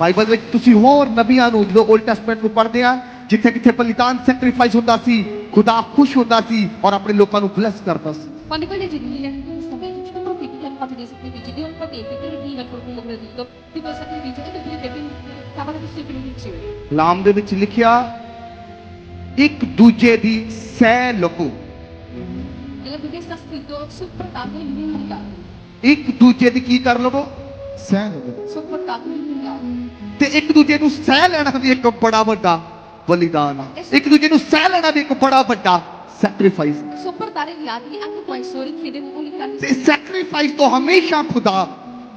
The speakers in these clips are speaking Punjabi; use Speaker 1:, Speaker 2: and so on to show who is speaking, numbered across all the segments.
Speaker 1: ਬਾਈਬਲ ਵਿੱਚ ਤੁਸੀਂ ਹੋਰ ਨਬੀਆਂ ਨੂੰ ਜਦੋਂ 올ਡ ਟੈਸਟਮੈਂਟ ਨੂੰ ਪੜ੍ਹਦੇ ਆ ਜਿੱਥੇ ਕਿੱਥੇ ਬਲੀਦਾਨ ਸੈਕਰੀਫਾਈਸ ਹੁੰਦਾ ਸੀ ਖੁਦਾ ਖੁਸ਼ ਹੁੰਦਾ ਸੀ ਔਰ ਆਪਣੇ ਲੋਕਾਂ ਨੂੰ ਬਲੈਸ ਕਰਦਾ ਸੀ
Speaker 2: Quando poi leggi gli sacrifici che profeti che hanno fatto dei sacrifici, Dio non potete che Dio ha proprio gradito di quei sacrifici e quindi che stava da queste benedizioni.
Speaker 1: ਲਾਮ ਦੇ ਵਿੱਚ ਲਿਖਿਆ ਇੱਕ ਦੂਜੇ ਦੀ ਸਹਿ ਲਵੋ
Speaker 2: Nella Bibbia sta scritto sopportate l'immunità.
Speaker 1: ਇੱਕ ਦੂਜੇ ਦੀ ਕੀ ਕਰ ਲਵੋ ਸਹਿ ਲਵੋ. ਤੇ ਇੱਕ ਦੂਜੇ ਨੂੰ ਸਹਿ ਲੈਣਾ ਵੀ ਇੱਕ ਬੜਾ ਵੱਡਾ ਬਲੀਦਾਨ ਆ ਇੱਕ ਦੂਜੇ ਨੂੰ ਸਹਿ ਲੈਣਾ ਵੀ ਇੱਕ ਬੜਾ ਵੱਡਾ sacrifice
Speaker 2: Sopportare gli altri anche può essere richiedere unità.
Speaker 1: ਤੇ ਸੈਕਰੀਫਾਈਸ ਤੋਂ ਹਮੇਸ਼ਾ ਖੁਦਾ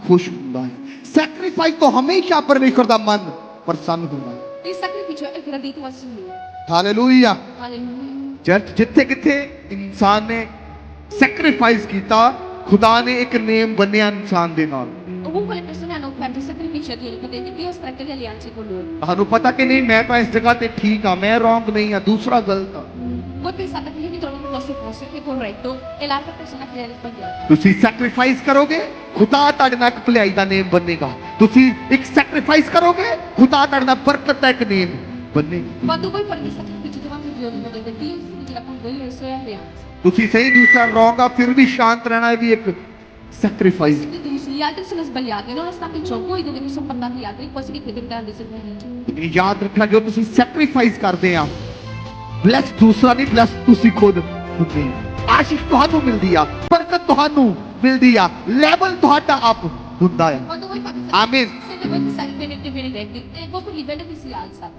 Speaker 1: ਖੁਸ਼ ਹੁੰਦਾ ਹੈ ਸੈਕਰੀਫਾਈਸ ਤੋਂ ਹਮੇਸ਼ਾ ਪਰਮੇਸ਼ਰ ਦਾ ਮਨ ਪ੍ਰਸੰਨ ਹੁੰਦਾ ਹੈ
Speaker 2: al Signore.
Speaker 1: Hallelujah
Speaker 2: Alleluia.
Speaker 1: Church ਜਿੱਥੇ ਕਿੱਥੇ ਇਨਸਾਨ ਨੇ ਸੈਕਰੀਫਾਈਸ ਕੀਤਾ ਖੁਦਾ ਨੇ ਇੱਕ ਨੇਮ ਬੰਨਿਆ ਇਨਸਾਨ ਦੇ ਨਾਲ
Speaker 2: Ovunque le persone hanno offerto sacrifici a Dio, potete Dio ha stretto le alleanze con loro.
Speaker 1: ਤੁਹਾਨੂੰ ਪਤਾ ਕਿ ਨਹੀਂ ਮੈਂ ਤਾਂ ਇਸ ਜਗ੍ਹਾ ਤੇ ਠੀਕ ਆ ਮੈਂ ਰੋਂਗ ਨਹੀਂ ਆ ਦੂਸਰਾ ਗਲਤ ਆ
Speaker 2: Voi pensate che io mi trovo in un posto posto che è corretto e l'altra persona che è sbagliato.
Speaker 1: ਤੁਸੀਂ ਸੈਕਰੀਫਾਈਸ ਕਰੋਗੇ ਖੁਦਾ ਤੁਹਾਡੇ ਨਾਲ ਇੱਕ ਭਲਾਈ ਦਾ ਨੇਮ ਬੰਨੇਗਾ ਤੁਸੀਂ ਇੱਕ ਸੈਕਰੀਫਾਈਸ ਕਰੋਗੇ ਖੁਦਾ ਤੁਹਾਡੇ ਨਾਲ ਬਰਕਤ ਦਾ ਇੱਕ ਨੇਮ ਬੰਨੇਗਾ
Speaker 2: Quando voi fate i sacrifici davanti a Dio, potete Dio stringerà con voi le sue alleanze.
Speaker 1: ਤੁਸੀਂ ਸਹੀ ਦੂਸਰਾ ਰੋਂਗ ਆ ਫਿਰ ਵੀ ਸ਼ਾਂਤ ਰਹਿਣਾ ਇਹ ਵੀ ਇੱਕ ਸੈਕਰੀਫਾਈਸ
Speaker 2: Quindi
Speaker 1: ਯਾਦ ਰੱਖਣਾ ਜੋ ਤੁਸੀਂ ਸੈਕਰੀਫਾਈਸ ਕਰਦੇ ਆ ਬਲੈਸ ਦੂਸਰਾ ਨਹੀਂ ਬਲੈਸ ਤੁਸੀਂ ਖੁਦ ਹੁੰਦੇ ਆ ਆਸ਼ੀਸ਼ ਤੁਹਾਨੂੰ ਮਿਲਦੀ ਆ ਬਰਕਤ ਤੁਹਾਨੂੰ ਮਿਲਦੀ ਆ ਲੈਵਲ ਤੁਹਾਡਾ ਅਪ ਹੁੰਦਾ ਆ
Speaker 2: e